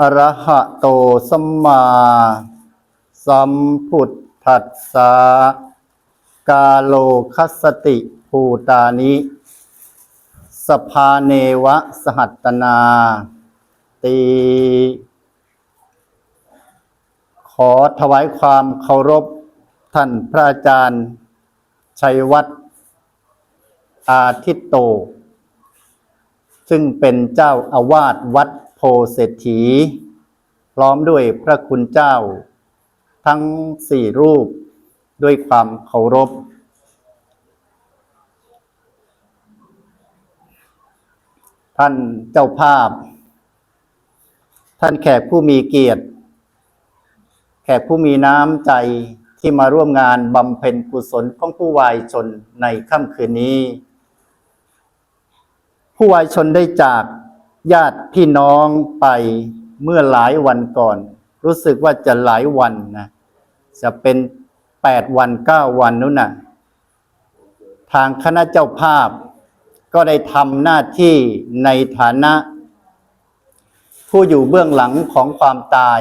อรหะโตสัมมาสัมพุทธัสสะกาโลคัสติภูตานิ สภาเนวะสหัตนา ตี ขอถวายความเคารพท่านพระอาจารย์ ชัยวัฒน์อาทิตโต ซึ่งเป็นเจ้าอาวาสวัด เศรษฐี พร้อมด้วยพระคุณเจ้า ทั้งสี่รูปด้วยความเคารพ ท่านเจ้าภาพ ท่านแขกผู้มีเกียรติ แขกผู้มีน้ำใจที่มาร่วมงานบำเพ็ญกุศลของผู้วายชนในค่ำคืนนี้ ผู้วายชนได้จาก ญาติพี่น้องไปเมื่อหลายวันก่อน รู้สึกว่าจะหลายวันนะจะเป็นแปดวันเก้าวันนู้นน่ะทางคณะเจ้าภาพ ก็ได้ทำหน้าที่ในฐานะ ผู้อยู่เบื้องหลังของความตาย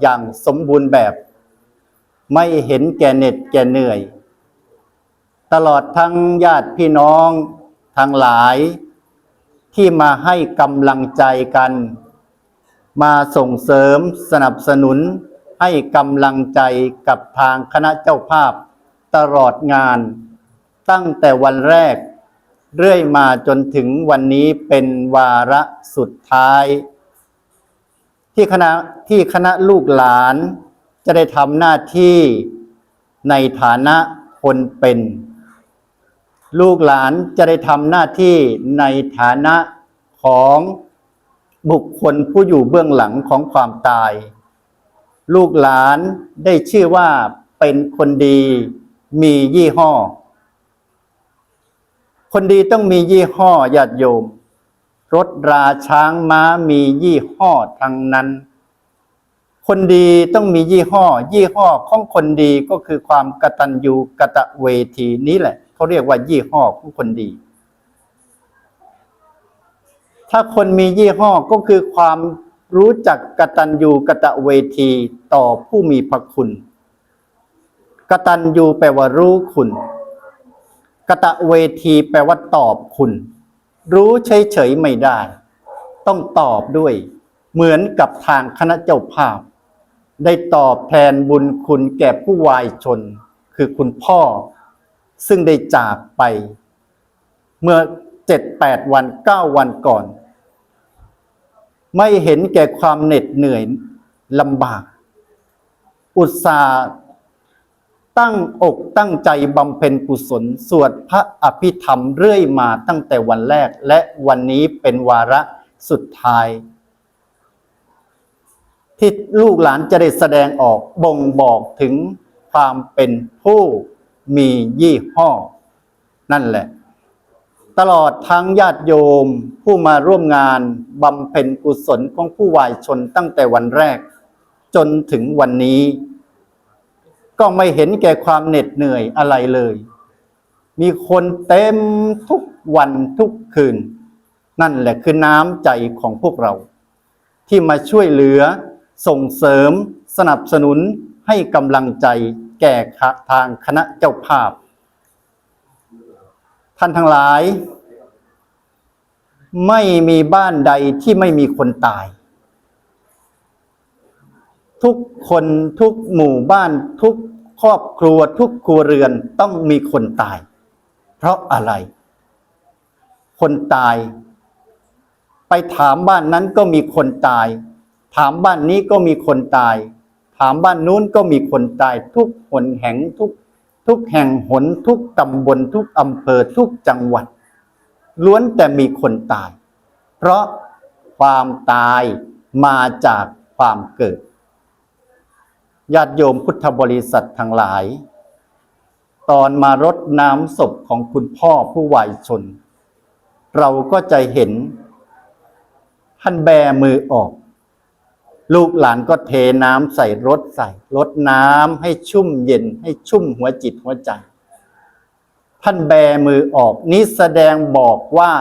อย่างสมบูรณ์แบบ ไม่เห็นแก่เหน็ดแก่เหนื่อย ตลอดทั้งญาติพี่น้องทั้งหลาย ที่มาให้กำลังใจกัน มาส่งเสริมสนับสนุนให้กำลังใจกับทางคณะเจ้าภาพตลอดงาน ตั้งแต่วันแรก เรื่อยมาจนถึงวันนี้เป็นวาระสุดท้าย ที่คณะที่คณะลูกหลานจะได้ทำหน้าที่ในฐานะคนเป็น ลูกหลานจะได้ทำหน้าที่ในฐานะของบุคคลผู้อยู่เบื้องหลังของความตาย ลูกหลานได้ชื่อว่าเป็นคนดีมียี่ห้อ คนดีต้องมียี่ห้อญาติโยม รถราช้างม้ามียี่ห้อทั้งนั้น คนดีต้องมียี่ห้อ ยี่ห้อของคนดีก็คือความกตัญญูกะตะเวทีนี้แหละ เขาเรียกว่ายี่ห้อของคนดี ถ้าคนมียี่ห้อก็คือความรู้จักกตัญญูกะตะเวทีต่อผู้มีพระคุณกตัญญูแปลว่ารู้คุณกะตะเวทีแปลว่าตอบคุณ รู้เฉยๆไม่ได้ ต้องตอบด้วย เหมือนกับทางคณะเจ้าภาพ ได้ตอบแทนบุญคุณแก่ผู้วายชน คือคุณพ่อ ซึ่งได้จากไป เมื่อเจ็ดแปดวันเก้าวันก่อน ไม่เห็นแก่ความเหน็ดเหนื่อยลำบาก อุตสาห์ตั้งอกตั้งใจบำเพ็ญกุศล สวดพระอภิธรรมเรื่อยมาตั้งแต่วันแรก และวันนี้เป็นวาระสุดท้าย ที่ลูกหลานจะได้แสดงออกบ่งบอกถึงความเป็นผู้ มียี่ห้อ นั่นแหละ ตลอดทั้งญาติโยมผู้มาร่วมงานบำเพ็ญกุศลของผู้วายชนตั้งแต่วันแรก จนถึงวันนี้ ก็ไม่เห็นแก่ความเหน็ดเหนื่อยอะไรเลย มีคนเต็มทุกวันทุกคืน นั่นแหละคือน้ำใจของพวกเรา ที่มาช่วยเหลือส่งเสริมสนับสนุนให้กำลังใจ แก่ทางคณะเจ้าภาพ ท่านทั้งหลาย ไม่มีบ้านใดที่ไม่มีคนตาย ทุกคนทุกหมู่บ้านทุกครอบครัวทุกครัวเรือนต้องมีคนตาย เพราะอะไร คนตาย ไปถามบ้านนั้นก็มีคนตาย ถามบ้านนี้ก็มีคนตาย ถามบ้านนู้นก็มีคนตายทุกหนแห่งทุกทุกแห่งหนทุกตำบลทุกอำเภอทุกจังหวัด ล้วนแต่มีคนตาย เพราะความตายมาจากความเกิดญาติโยมพุทธบริษัททั้งหลาย ตอนมารดน้ำศพของคุณพ่อผู้วายชน เราก็จะเห็นท่านแบมือออก ลูกหลานก็เทน้ำใส่รถใส่รดน้ำให้ชุ่มเย็นให้ชุ่มหัวจิตหัวใจ ท่านแบมือออกนี้แสดงบอกว่า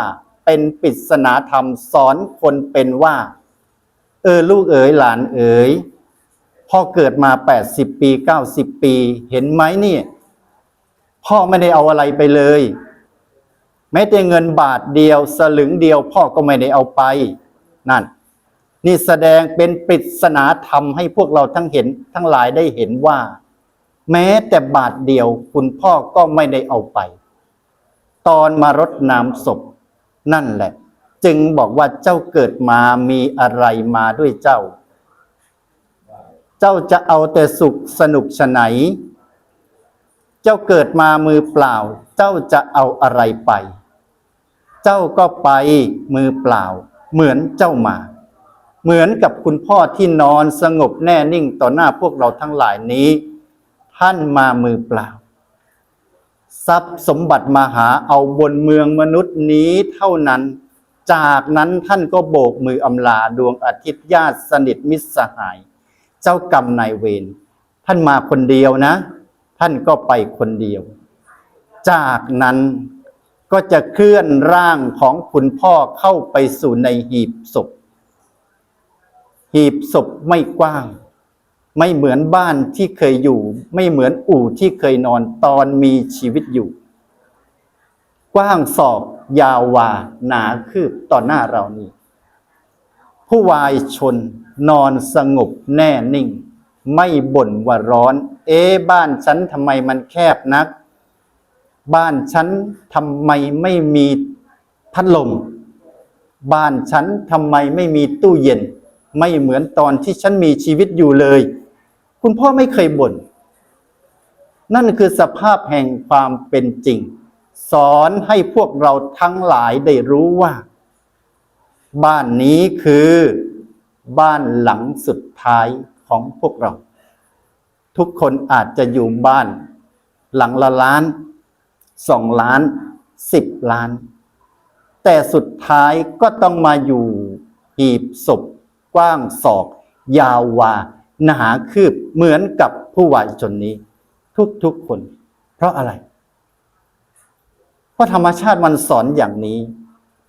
เป็นปริศนาธรรมสอนคนเป็นว่า เออลูกเอ๋ยหลานเอ๋ยพ่อเกิดมาแปดสิบปีเก้าสิบปี เห็นไหมเนี่ยพ่อไม่ได้เอาอะไรไปเลย แม้แต่เงินบาทเดียวสลึงเดียว พ่อก็ไม่ได้เอาไป นั่น นี่แสดงเป็นปริศนาธรรมให้พวกเราทั้งเห็นทั้งหลายได้เห็นว่า แม้แต่บาทเดียวคุณพ่อก็ไม่ได้เอาไป ตอนมารดน้ำศพ นั่นแหละ จึงบอกว่าเจ้าเกิดมามีอะไรมาด้วยเจ้า เจ้าจะเอาแต่สุขสนุกชะไหน เจ้าเกิดมามือเปล่า เจ้าจะเอาอะไรไป เจ้าก็ไปมือเปล่า เหมือนเจ้ามา เหมือนกับคุณพ่อที่นอนสงบแน่นิ่งต่อหน้าพวกเราทั้งหลายนี้ ท่านมามือเปล่า ทรัพย์สมบัติมาหาเอาบนเมืองมนุษย์นี้เท่านั้น จากนั้นท่านก็โบกมืออำลาดวงอาทิตย์ญาติสนิทมิตรสหาย เจ้ากรรมนายเวรท่านมาคนเดียวนะ ท่านก็ไปคนเดียว จากนั้นก็จะเคลื่อนร่างของคุณพ่อเข้าไปสู่ในหีบศพ หีบศพไม่กว้าง ไม่เหมือนบ้านที่เคยอยู่ ไม่เหมือนอู่ที่เคยนอนตอนมีชีวิตอยู่ กว้างศอกยาววาหนาคืบต่อหน้าเรานี้ ผู้วายชนนอนสงบแน่นิ่ง ไม่บ่นว่าร้อน เอ๊บ้านฉันทำไมมันแคบนัก บ้านฉันทำไมไม่มีพัดลม บ้านฉันทำไมไม่มีตู้เย็น ไม่เหมือนตอนที่ฉันมีชีวิตอยู่เลย คุณพ่อไม่เคยบ่น นั่นคือสภาพแห่งความเป็นจริง สอนให้พวกเราทั้งหลายได้รู้ว่า บ้านนี้คือบ้านหลังสุดท้ายของพวกเรา ทุกคนอาจจะอยู่บ้าน หลังละล้านสองล้านสิบล้าน แต่สุดท้ายก็ต้องมาอยู่หีบศพ กว้างศอก ยาววา หนาคืบเหมือนกับผู้วายชนนี้ ทุกๆคน เพราะอะไร เพราะธรรมชาติมันสอนอย่างนี้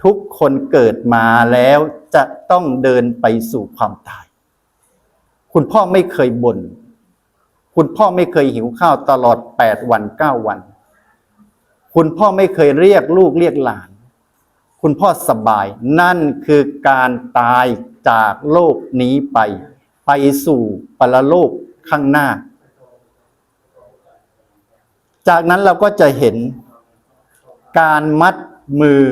ทุกคนเกิดมาแล้วจะต้องเดินไปสู่ความตาย คุณพ่อไม่เคยบน่นคุณพ่อไม่เคยหิวข้าวตลอดแปดวันเก้าวัน คุณพ่อไม่เคยเรียกลูกเรียกหลาน คุณพ่อสบาย นั่นคือการตาย จากโลกนี้ไป ไปสู่ปรโลกข้างหน้า จากนั้นเราก็จะเห็นการมัดมือ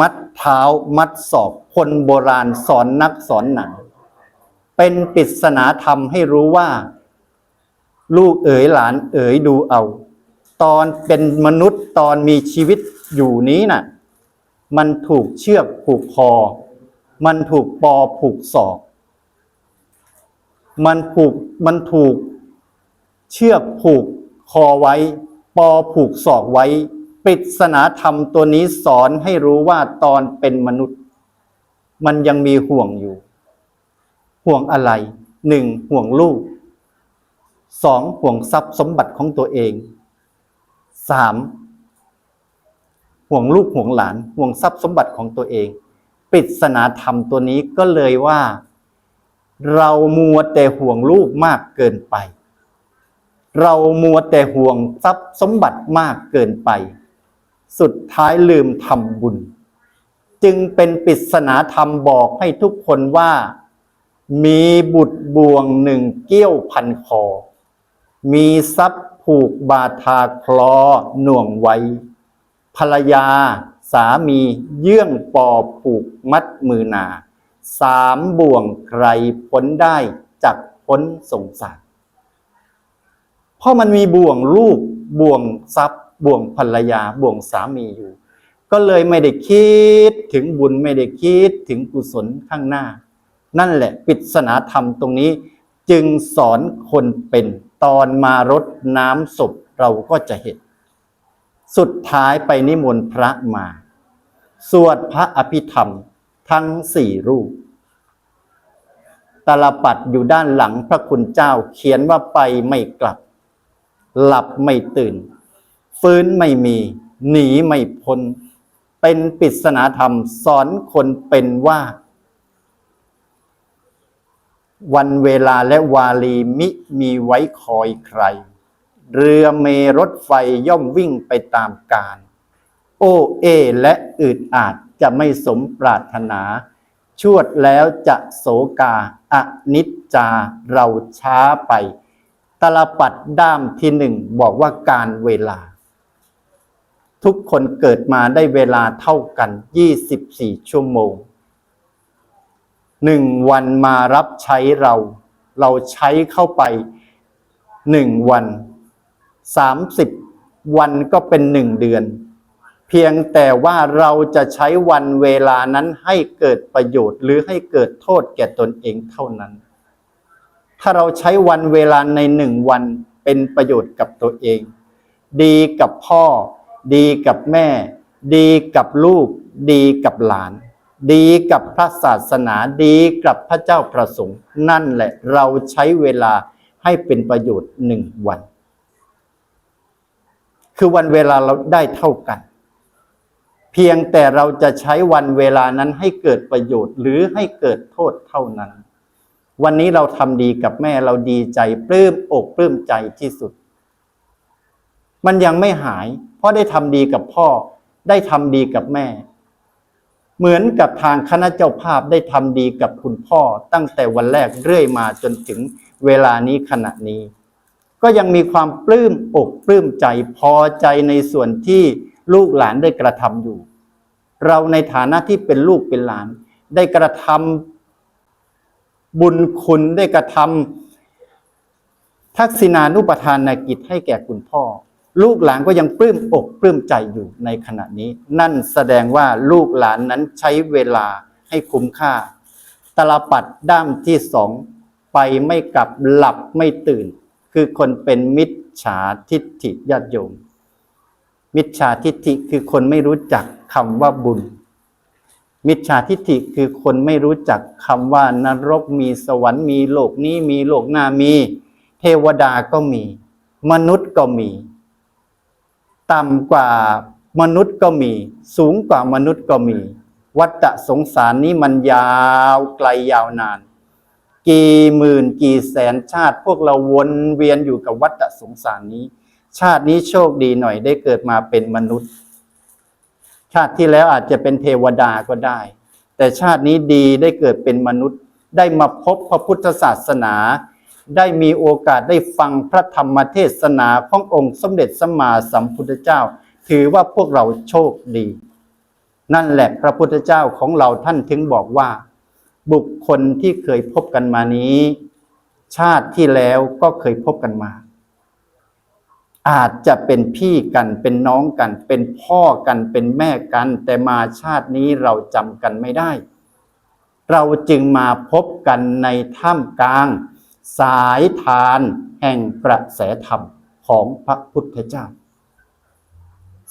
มัดเท้า มัดศอกคนโบราณสอนนักสอนหนัง เป็นปริศนาธรรมให้รู้ว่า ลูกเอ๋ยหลานเอ๋ยดูเอา ตอนเป็นมนุษย์ตอนมีชีวิตอยู่นี้น่ะ มันถูกเชือกผูกคอ มันถูกปอผูกศอก มันผูกมันถูกเชือกผูกคอไว้ ปอผูกศอกไว้ปริศนาธรรมตัวนี้สอนให้รู้ว่าตอนเป็นมนุษย์ มันยังมีห่วงอยู่ ห่วงอะไรหนึ่งห่วงลูกสองห่วงทรัพย์สมบัติของตัวเองสามห่วงลูกห่วงหลานห่วงทรัพย์สมบัติของตัวเอง ริศนาธรรมตัวนี้ก็เลยว่า เรามัวแต่ห่วงลูกมากเกินไป เรามัวแต่ห่วงทรัพย์สมบัติมากเกินไป สุดท้ายลืมทำบุญ จึงเป็นปริศนาธรรมบอกให้ทุกคนว่า มีบุตรบ่วงหนึ่งเกี้ยวพันคอ มีทรัพย์ผูกบาทาคลอหน่วงไว้ภรรยา สามีเยื่องปอผูกมัดมือนา สามบ่วงใครพ้นได้จากพ้นสงสารเพราะมันมีบ่วงลูกบ่วงทรัพย์บ่วงภรรยาบ่วงสามีอยู่ ก็เลยไม่ได้คิดถึงบุญไม่ได้คิดถึงกุศลข้างหน้า นั่นแหละปริศนาธรรมตรงนี้ จึงสอนคนเป็นตอนมารดน้ำศพเราก็จะเห็น สุดท้ายไปนิมนต์พระมา สวดพระอภิธรรมทั้งสี่รูปตลปัดอยู่ด้านหลังพระคุณเจ้าเขียนว่าไปไม่กลับ หลับไม่ตื่น ฟื้นไม่มี หนีไม่พ้น เป็นปริศนาธรรมสอนคนเป็นว่า วันเวลาและวาลีมิมีไว้คอยใคร เรือเมรถไฟย่อมวิ่งไปตามกาลโอเอ และอืดอาจจะไม่สมปรารถนา ชวดแล้วจะโสกาอนิจจาเราช้าไป ตลปัดด้ามที่หนึ่งบอกว่าการเวลา ทุกคนเกิดมาได้เวลาเท่ากัน 24 ชั่วโมงหนึ่งวันมารับใช้เรา เราใช้เข้าไปหนึ่งวัน สามสิบวันก็เป็นหนึ่งเดือน เพียงแต่ว่าเราจะใช้วันเวลานั้นให้เกิดประโยชน์หรือให้เกิดโทษแก่ตนเองเท่านั้น ถ้าเราใช้วันเวลาในหนึ่งวันเป็นประโยชน์กับตัวเอง ดีกับพ่อ ดีกับแม่ ดีกับลูก ดีกับหลาน ดีกับพระศาสนาดีกับพระเจ้าประสงค์ นั่นแหละเราใช้เวลาให้เป็นประโยชน์หนึ่งวัน คือวันเวลาเราได้เท่ากัน เพียงแต่เราจะใช้วันเวลานั้นให้เกิดประโยชน์ หรือให้เกิดโทษเท่านั้น วันนี้เราทำดีกับแม่เราดีใจปลื้มอกปลื้มใจที่สุด มันยังไม่หาย เพราะได้ทำดีกับพ่อ ได้ทำดีกับแม่ เหมือนกับทางคณะเจ้าภาพได้ทำดีกับคุณพ่อ ตั้งแต่วันแรกเรื่อยมาจนถึงเวลานี้ขณะนี้ ก็ยังมีความปลื้มอกปลื้มใจพอใจในส่วนที่ลูกหลานได้กระทำอยู่ เราในฐานะที่เป็นลูกเป็นหลาน ได้กระทำบุญคุณได้กระทำทักษิณานุปทานกิจให้แก่คุณพ่อ ลูกหลานก็ยังปลื้มอกปลื้มใจอยู่ในขณะนี้ นั่นแสดงว่าลูกหลานนั้นใช้เวลาให้คุ้มค่า ตลปัดด้ามที่สองไปไม่กลับหลับไม่ตื่น คือคนเป็นมิจฉาทิฏฐิญาติโยม มิจฉาทิฏฐิคือคนไม่รู้จักคำว่าบุญ มิจฉาทิฏฐิคือคนไม่รู้จักคำว่านรกมีสวรรค์มีโลกนี้มีโลกหน้ามี เทวดาก็มี มนุษย์ก็มี ต่ำกว่ามนุษย์ก็มี สูงกว่ามนุษย์ก็มี วัฏสงสารนี้มันยาวไกลยาวนาน กี่หมื่นกี่แสนชาติ พวกเราวนเวียนอยู่กับวัฏสงสารนี้ ชาตินี้โชคดีหน่อยได้เกิดมาเป็นมนุษย์ ชาติที่แล้วอาจจะเป็นเทวดาก็ได้ แต่ชาตินี้ดีได้เกิดเป็นมนุษย์ ได้มาพบพระพุทธศาสนา ได้มีโอกาสได้ฟังพระธรรมเทศนาขององค์สมเด็จสัมมาสัมพุทธเจ้า ถือว่าพวกเราโชคดี นั่นแหละพระพุทธเจ้าของเราท่านถึงบอกว่า บุคคลที่เคยพบกันมานี้ ชาติที่แล้วก็เคยพบกันมา อาจจะเป็นพี่กันเป็นน้องกัน เป็นพ่อกันเป็นแม่กัน แต่มาชาตินี้เราจำกันไม่ได้ เราจึงมาพบกันในถ้ำกลาง สายทานแห่งกระแสธรรมของพระพุทธเจ้า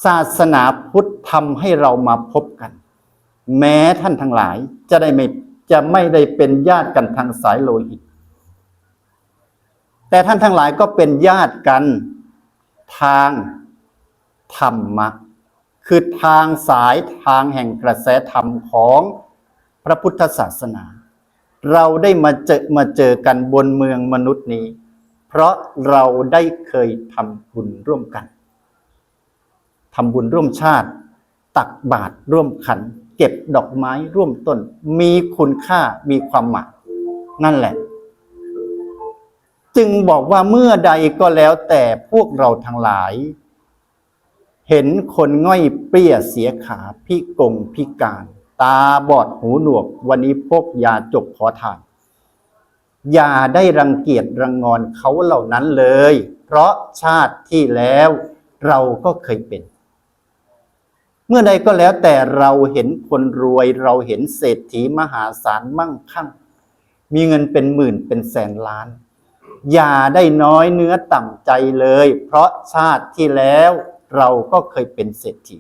ศาสนาพุทธทำให้เรามาพบกัน แม้ท่านทั้งหลายจะได้ไม่ จะไม่ได้เป็นญาติกันทางสายโลหิต แต่ท่านทั้งหลายก็เป็นญาติกันทางธรรมะ คือทางสายทางแห่งกระแสธรรมของพระพุทธศาสนา เราได้มาเจอมาเจอกันบนเมืองมนุษย์นี้ เพราะเราได้เคยทำบุญร่วมกันทำบุญร่วมชาติ ตักบาตรร่วมขัน เก็บดอกไม้ร่วมต้น มีคุณค่ามีความหมายนั่นแหละ จึงบอกว่าเมื่อใดก็แล้วแต่พวกเราทั้งหลาย เห็นคนง่อยเปรี้ยเสียขาพิกงพิการ ตาบอดหูหนวก วันนี้พกยาจกขอทาน อย่าได้รังเกียจรังงอนเขาเหล่านั้นเลย เพราะชาติที่แล้วเราก็เคยเป็น เมื่อใดก็แล้วแต่เราเห็นคนรวยเราเห็นเศรษฐีมหาศาลมั่งคั่ง มีเงินเป็นหมื่นเป็นแสนล้าน อย่าได้น้อยเนื้อต่ำใจเลย เพราะชาติที่แล้วเราก็เคยเป็นเศรษฐี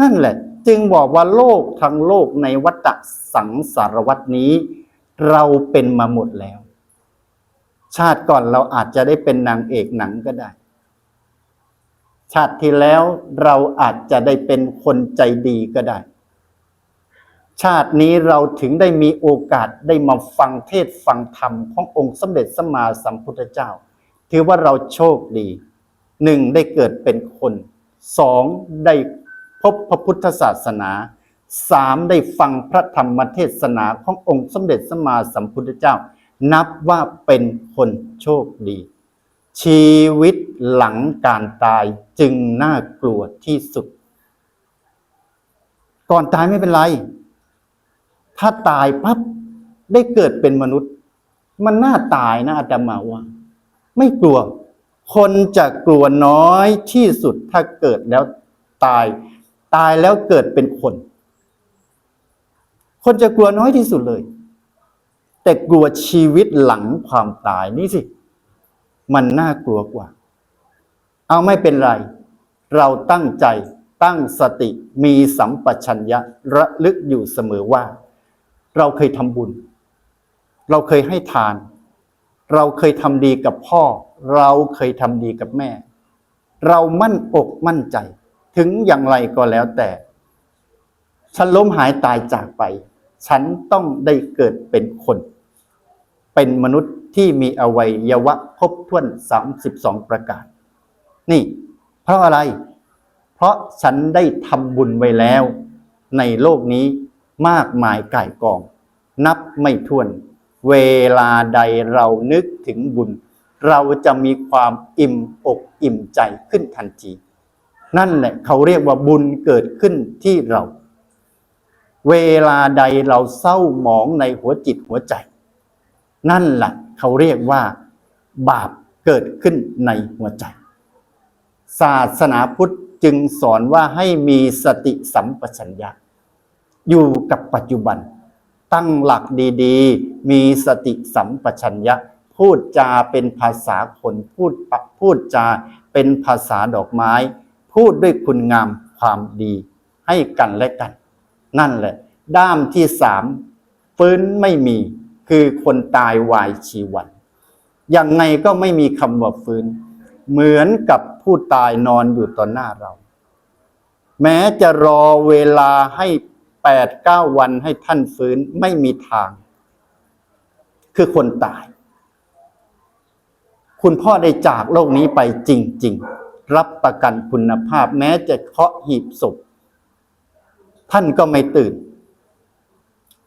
นั่นแหละ จึงบอกว่าโลกทั้งโลกในวัฏสังสารวัตนี้ เราเป็นมาหมดแล้ว ชาติก่อนเราอาจจะได้เป็นนางเอกหนังก็ได้ ชาติที่แล้วเราอาจจะได้เป็นคนใจดีก็ได้ ชาตินี้เราถึงได้มีโอกาสได้มาฟังเทศฟังธรรมขององค์สมเด็จสมมาสัมพุทธเจ้า ถือว่าเราโชคดีหนึ่งได้เกิดเป็นคนสองได้พบพระพุทธศาสนาสามได้ฟังพระธรรมเทศนาขององค์สมเด็จสมมาสัมพุทธเจ้า นับว่าเป็นคนโชคดี ชีวิตหลังการตายจึงน่ากลัวที่สุด ก่อนตายไม่เป็นไร ถ้าตายปั๊บได้เกิดเป็นมนุษย์ มันน่าตายนะอาตมาว่า ไม่กลัว คนจะกลัวน้อยที่สุดถ้าเกิดแล้วตาย ตายแล้วเกิดเป็นคน คนจะกลัวน้อยที่สุดเลย แต่กลัวชีวิตหลังความตายนี่สิ มันน่ากลัวกว่า เอาไม่เป็นไร เราตั้งใจตั้งสติมีสัมปชัญญะระลึกอยู่เสมอว่า เราเคยทำบุญ เราเคยให้ทาน เราเคยทำดีกับพ่อ เราเคยทำดีกับแม่ เรามั่นอกมั่นใจ ถึงอย่างไรก็แล้วแต่ ฉันล้มหายตายจากไป ฉันต้องได้เกิดเป็นคน เป็นมนุษย์ ที่มีอวัยวะครบถ้วน 32 ประการ นี่ เพราะอะไร เพราะฉันได้ทำบุญไว้แล้ว ในโลกนี้มากมายก่ายกอง นับไม่ถ้วน เวลาใดเรานึกถึงบุญ เราจะมีความอิ่มอกอิ่มใจขึ้นทันที นั่นแหละเขาเรียกว่าบุญเกิดขึ้นที่เรา เวลาใดเราเศร้าหมองในหัวจิตหัวใจ นั่นแหละ เขาเรียกว่าบาปเกิดขึ้นในหัวใจ ศาสนาพุทธจึงสอนว่าให้มีสติสัมปชัญญะ อยู่กับปัจจุบัน ตั้งหลักดีๆ มีสติสัมปชัญญะ พูดจาเป็นภาษาคนพูดปพูดจาเป็นภาษาดอกไม้ พูดด้วยคุณงามความดี ให้กันและกัน นั่นแหละ ด้ามที่สามฟื้นไม่มี คือคนตายวายชีวันยังไงก็ไม่มีคำว่าฟื้น เหมือนกับผู้ตายนอนอยู่ต่อหน้าเรา แม้จะรอเวลาให้แปดเก้าวันให้ท่านฟื้นไม่มีทาง คือคนตาย คุณพ่อได้จากโลกนี้ไปจริง ๆ รับประกันคุณภาพ แม้จะเคาะหีบศพท่านก็ไม่ตื่น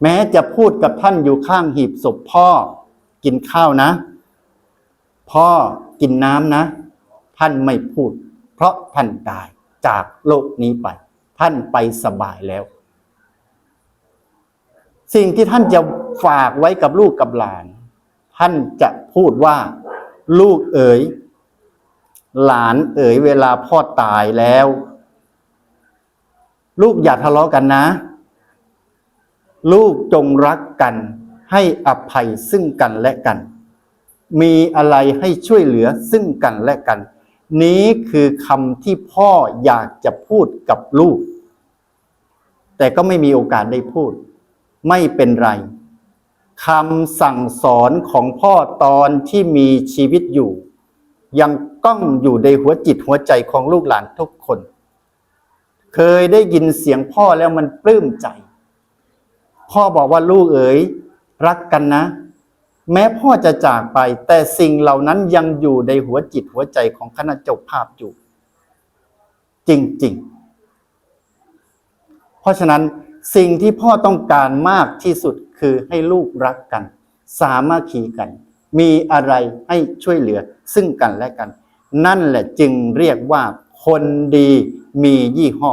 แม้จะพูดกับท่านอยู่ข้างหีบศพพ่อ กินข้าวนะ พ่อกินน้ำนะ ท่านไม่พูด เพราะท่านตายจากโลกนี้ไป ท่านไปสบายแล้ว สิ่งที่ท่านจะฝากไว้กับลูกกับหลาน ท่านจะพูดว่า ลูกเอ๋ย หลานเอ๋ยเวลาพ่อตายแล้ว ลูกอย่าทะเลาะกันนะ ลูกจงรักกัน ให้อภัยซึ่งกันและกัน มีอะไรให้ช่วยเหลือซึ่งกันและกัน นี้คือคำที่พ่ออยากจะพูดกับลูก แต่ก็ไม่มีโอกาสได้พูด ไม่เป็นไรคำสั่งสอนของพ่อตอนที่มีชีวิตอยู่ ยังก้องอยู่ในหัวจิตหัวใจของลูกหลานทุกคน เคยได้ยินเสียงพ่อแล้วมันปลื้มใจ พ่อบอกว่าลูกเอ๋ยรักกันนะ แม้พ่อจะจากไป แต่สิ่งเหล่านั้นยังอยู่ในหัวจิตหัวใจของคณะเจ้าภาพอยู่ จริงๆ เพราะฉะนั้นสิ่งที่พ่อต้องการมากที่สุดคือให้ลูกรักกัน สามัคคีกัน มีอะไรให้ช่วยเหลือซึ่งกันและกัน นั่นแหละจึงเรียกว่าคนดีมียี่ห้อ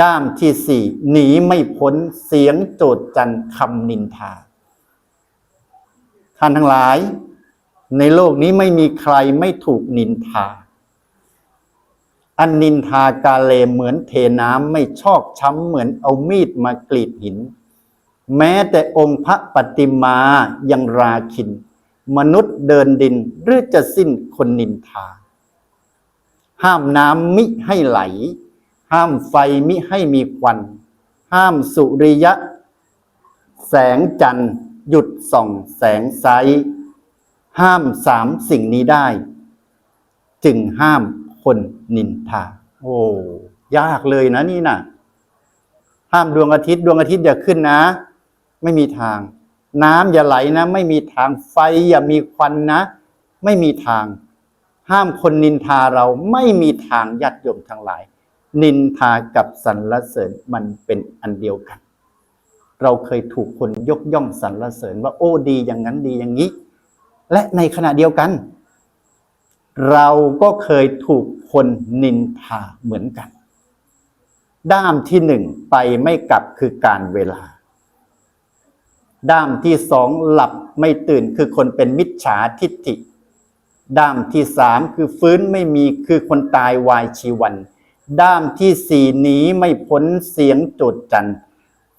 ด้ามที่สี่หนีไม่พ้นเสียงโจดจันคำนินทา ท่านทั้งหลาย ในโลกนี้ไม่มีใครไม่ถูกนินทา อันนินทากาเลเหมือนเทน้ำไม่ชอกช้ำเหมือนเอามีดมากรีดหิน แม้แต่องค์พระปฏิมายังราคิน มนุษย์เดินดินหรือจะสิ้นคนนินทา ห้ามน้ำมิให้ไหล ห้ามไฟมิให้มีควัน ห้ามสุริยะ แสงจันทร์หยุดส่องแสงไซห้ามสามสิ่งนี้ได้ จึงห้ามคนนินทา โอ้ยากเลยนะนี่นะห้ามดวงอาทิตย์ดวงอาทิตย์อย่าขึ้นนะ ไม่มีทาง น้ำอย่าไหลนะ ไม่มีทางไฟอย่ามีควันนะ ไม่มีทาง ห้ามคนนินทาเราไม่มีทางยัดยมทั้งหลาย นินทากับสรรเสริญมันเป็นอันเดียวกัน เราเคยถูกคนยกย่องสรรเสริญว่าโอ้ดีอย่างนั้นดีอย่างนี้ และในขณะเดียวกัน เราก็เคยถูกคนนินทาเหมือนกัน ด้ามที่หนึ่งไปไม่กลับคือการเวลา ด้ามที่สองหลับไม่ตื่นคือคนเป็นมิจฉาทิฏฐิด้ามที่สามคือฟื้นไม่มีคือคนตายวายชีวัน ด้ามที่สี่หนีไม่พ้นเสียงโจดจันทร์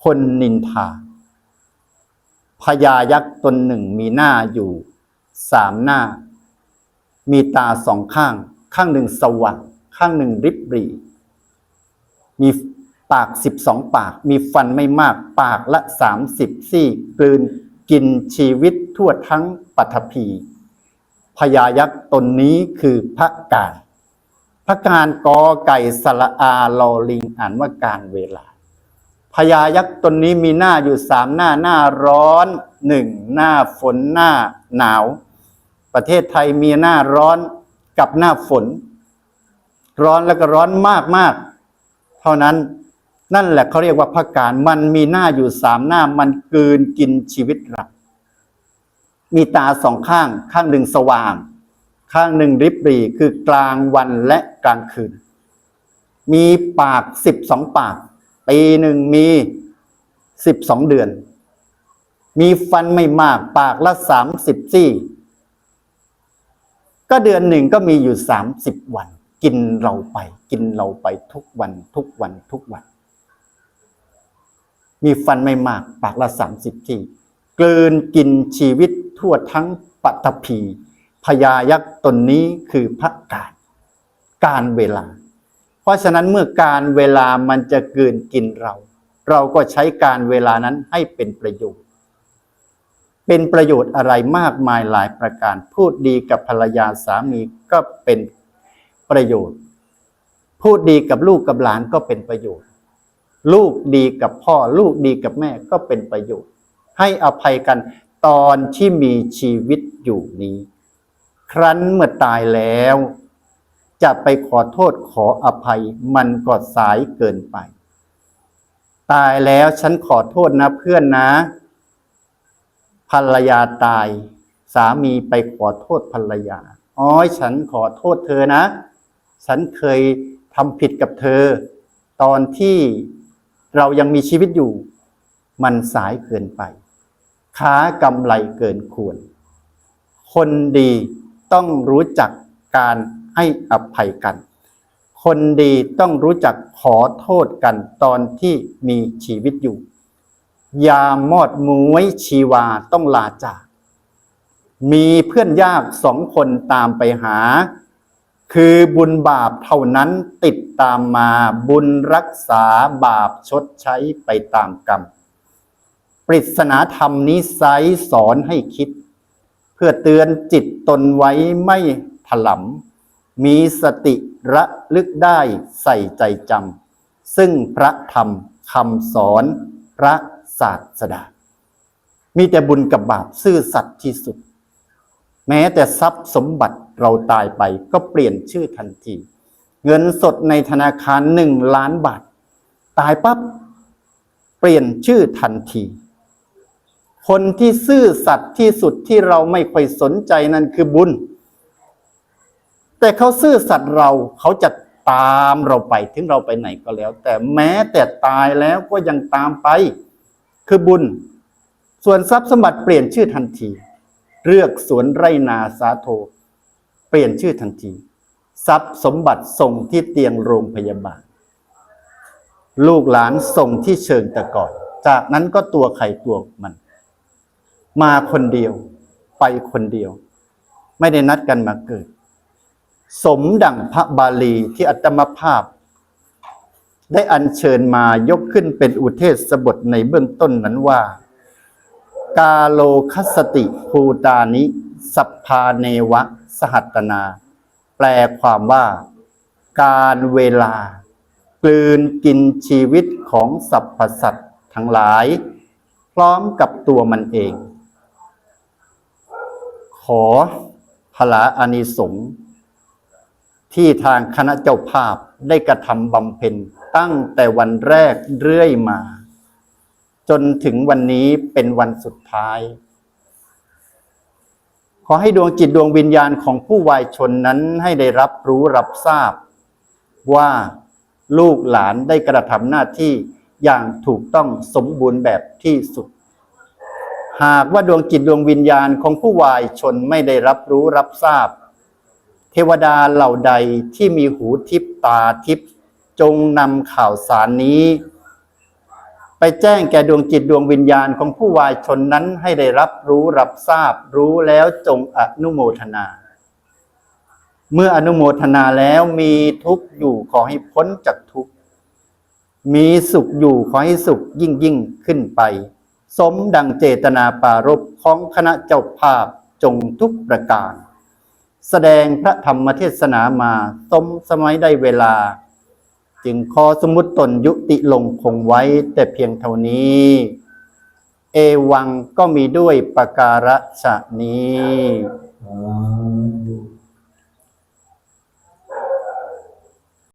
คนนินทาพญายักษ์ตนหนึ่งมีหน้าอยู่สามหน้า มีตาสองข้าง ข้างหนึ่งสว่างข้างหนึ่งริบรีมีปากสิบสองปาก มีฟันไม่มากปากละสามสิบซี่กลืนกินชีวิตทั่วทั้งปัทภีพญายักษ์ตนนี้คือพระการ พระการกอไก่สละอาลอลิงอ่านว่าการเวลาพญายักษ์ตนนี้มีหน้าอยู่สามหน้าหน้าร้อนหนึ่งหน้าฝนหน้าหนาว ประเทศไทยมีหน้าร้อนกับหน้าฝน ร้อนแล้วก็ร้อนมากมากเท่านั้นนั่นแหละเขาเรียกว่าพระการมันมีหน้าอยู่สามหน้ามันกืนกินชีวิตเรามีตาสองข้างข้างหนึ่งสว่าง ข้างหนึ่งริบรี่คือกลางวันและกลางคืน มีปากสิบสองปาก ปีหนึ่งมีสิบสองเดือน มีฟันไม่มากปากละสามสิบซี่ ก็เดือนหนึ่งก็มีอยู่สามสิบวัน กินเราไป กินเราไปทุกวันทุกวันทุกวัน มีฟันไม่มากปากละสามสิบซี่กลืนกินชีวิตทั่วทั้งปัตภี พญายักษ์ตนนี้คือพระการการเวลา เพราะฉะนั้นเมื่อการเวลามันจะเกลืนกินเรา เราก็ใช้การเวลานั้นให้เป็นประโยชน์ เป็นประโยชน์อะไรมากมายหลายประการ พูดดีกับภรรยาสามีก็เป็นประโยชน์ พูดดีกับลูกกับหลานก็เป็นประโยชน์ ลูกดีกับพ่อลูกดีกับแม่ก็เป็นประโยชน์ ให้อภัยกันตอนที่มีชีวิตอยู่นี้ ครั้นเมื่อตายแล้ว จะไปขอโทษขออภัย มันก็สายเกินไป ตายแล้วฉันขอโทษนะเพื่อนนะ ภรรยาตาย สามีไปขอโทษภรรยาอ๋อฉันขอโทษเธอนะ ฉันเคยทำผิดกับเธอ ตอนที่เรายังมีชีวิตอยู่ มันสายเกินไปค้ากำไรเกินควร คนดี ต้องรู้จักการให้อภัยกัน คนดีต้องรู้จักขอโทษกันตอนที่มีชีวิตอยู่ ยามอดมวยชีวาต้องลาจาก มีเพื่อนยากสองคนตามไปหา คือบุญบาปเท่านั้นติดตามมาบุญรักษาบาปชดใช้ไปตามกรรม ปริศนาธรรมนี้ไซสอนให้คิด พื่อเตือนจิตตนไว้ไม่ถลำมีสติระลึกได้ใส่ใจจำซึ่งพระธรรมคำสอนพระศาสดา มีแต่บุญกับบาปซื่อสัตย์ที่สุด แม้แต่ทรัพย์สมบัติเราตายไปก็เปลี่ยนชื่อทันที เงินสดในธนาคารหนึ่งล้านบาท ตายปั๊บเปลี่ยนชื่อทันที คนที่ซื่อสัตย์ที่สุดที่เราไม่ค่อยสนใจนั่นคือบุญ แต่เขาซื่อสัตย์เราเขาจะตามเราไปถึงเราไปไหนก็แล้ว แต่แม้แต่ตายแล้วก็ยังตามไป คือบุญ ส่วนทรัพย์สมบัติเปลี่ยนชื่อทันที เลือกสวนไรนาสาโท เปลี่ยนชื่อทันที ทรัพย์สมบัติส่งที่เตียงโรงพยาบาล ลูกหลานส่งที่เชิงตะกอนจากนั้นก็ตัวใครตัวมัน มาคนเดียว ไปคนเดียว ไม่ได้นัดกันมาเกิด สมดังพระบาลีที่อัตมภาพ ได้อัญเชิญมายกขึ้นเป็นอุเทศบทในเบื้องต้นนั้นว่า กาโลคสติภูตานิ สัพพาเนวะ สหัตตนา แปลความว่า การเวลากลืนกินชีวิตของสรรพสัตว์ทั้งหลาย พร้อมกับตัวมันเอง ขอพลาอานิสงส์ที่ทางคณะเจ้าภาพได้กระทำบำเพ็ญตั้งแต่วันแรกเรื่อยมา จนถึงวันนี้เป็นวันสุดท้าย ขอให้ดวงจิตดวงวิญญาณของผู้วายชนนั้นให้ได้รับรู้รับทราบ ว่าลูกหลานได้กระทำหน้าที่อย่างถูกต้องสมบูรณ์แบบที่สุด หากว่าดวงจิตดวงวิญญาณของผู้วายชนไม่ได้รับรู้รับทราบ เทวดาเหล่าใดที่มีหูทิพตาทิพจงนำข่าวสารนี้ ไปแจ้งแก่ดวงจิตดวงวิญญาณของผู้วายชนนั้นให้ได้รับรู้รับทราบ รู้แล้วจงอนุโมทนา เมื่ออนุโมทนาแล้วมีทุกข์อยู่ขอให้พ้นจากทุกข์มีสุขอยู่ขอให้สุขยิ่งยิ่งขึ้นไป สมดังเจตนาปารภของคณะเจ้าภาพจงทุกประการ แสดงพระธรรมเทศนามาสมสมัยได้เวลา จึงขอสมมุติตนยุติลงคงไว้แต่เพียงเท่านี้ เอวังก็มีด้วยประการฉะนี้